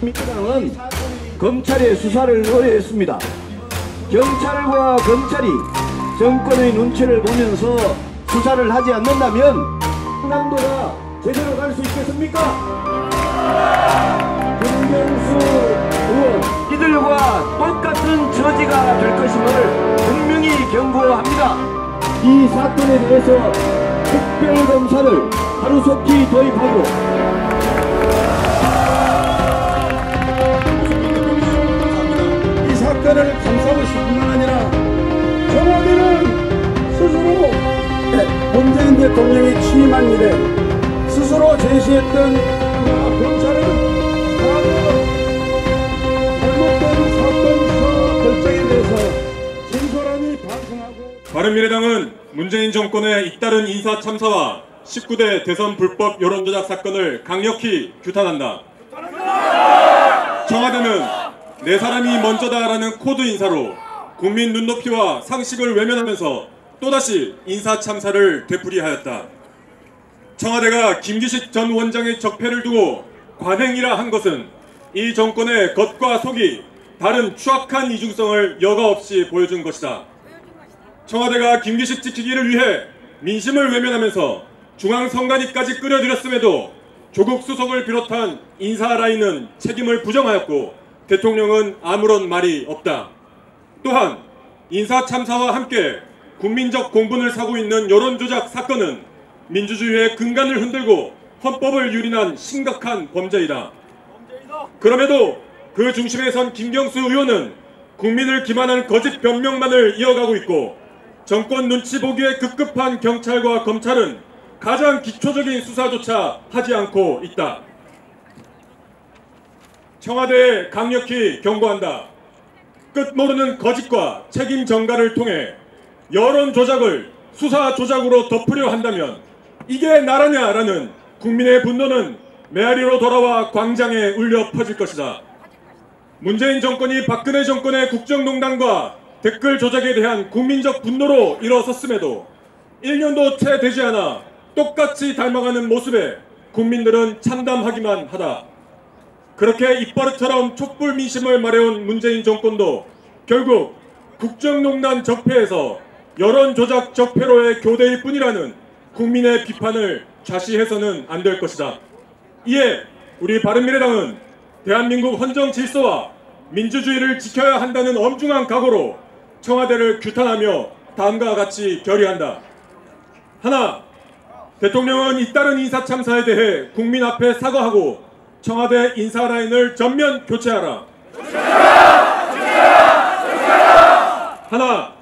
민주당은 검찰의 수사를 의뢰했습니다. 경찰과 검찰이 정권의 눈치를 보면서 수사를 하지 않는다면 한남도가 제대로 갈 수 있겠습니까? 김경수 될 것임을 분명히 경고합니다. 이 사건에 대해서 특별검사를 하루속히 도입하고 이 사건을 싶은 건 아니라 청와대는 스스로 문재인 대통령이 취임한 이래 스스로 제시했던 바른미래당은 문재인 정권의 잇따른 인사 참사와 19대 대선 불법 여론조작 사건을 강력히 규탄한다. 청와대는 내 사람이 먼저다라는 코드 인사로 국민 눈높이와 상식을 외면하면서 또다시 인사 참사를 되풀이하였다. 청와대가 김기식 전 원장의 적폐를 두고 관행이라 한 것은 이 정권의 겉과 속이 다른 추악한 이중성을 여과 없이 보여준 것이다. 청와대가 김기식 지키기를 위해 민심을 외면하면서 중앙선관위까지 끌어들였음에도 조국 수석을 비롯한 인사 라인은 책임을 부정하였고 대통령은 아무런 말이 없다. 또한 인사 참사와 함께 국민적 공분을 사고 있는 여론조작 사건은 민주주의의 근간을 흔들고 헌법을 유린한 심각한 범죄이다. 그럼에도 그 중심에 선 김경수 의원은 국민을 기만한 거짓 변명만을 이어가고 있고 정권 눈치 보기에 급급한 경찰과 검찰은 가장 기초적인 수사조차 하지 않고 있다. 청와대에 강력히 경고한다. 끝 모르는 거짓과 책임 전가를 통해 여론 조작을 수사 조작으로 덮으려 한다면 이게 나라냐라는 국민의 분노는 메아리로 돌아와 광장에 울려 퍼질 것이다. 문재인 정권이 박근혜 정권의 국정농단과 댓글 조작에 대한 국민적 분노로 일어섰음에도 1년도 채 되지 않아 똑같이 닮아가는 모습에 국민들은 참담하기만 하다. 그렇게 입버릇처럼 촛불 민심을 말해온 문재인 정권도 결국 국정농단 적폐에서 여론 조작 적폐로의 교대일 뿐이라는 국민의 비판을 좌시해서는 안 될 것이다. 이에 우리 바른미래당은 대한민국 헌정 질서와 민주주의를 지켜야 한다는 엄중한 각오로 청와대를 규탄하며 다음과 같이 결의한다. 하나, 대통령은 잇따른 인사 참사에 대해 국민 앞에 사과하고 청와대 인사 라인을 전면 교체하라. 하나,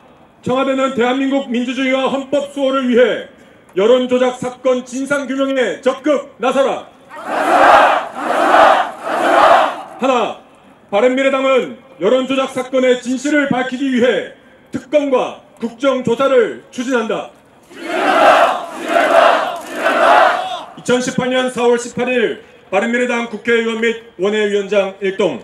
청와대는 대한민국 민주주의와 헌법 수호를 위해 여론 조작 사건 진상 규명에 적극 나서라. 하나, 바른미래당은 여론조작 사건의 진실을 밝히기 위해 특검과 국정조사를 추진한다. 2018년 4월 18일 바른미래당 국회의원 및 원외위원장 일동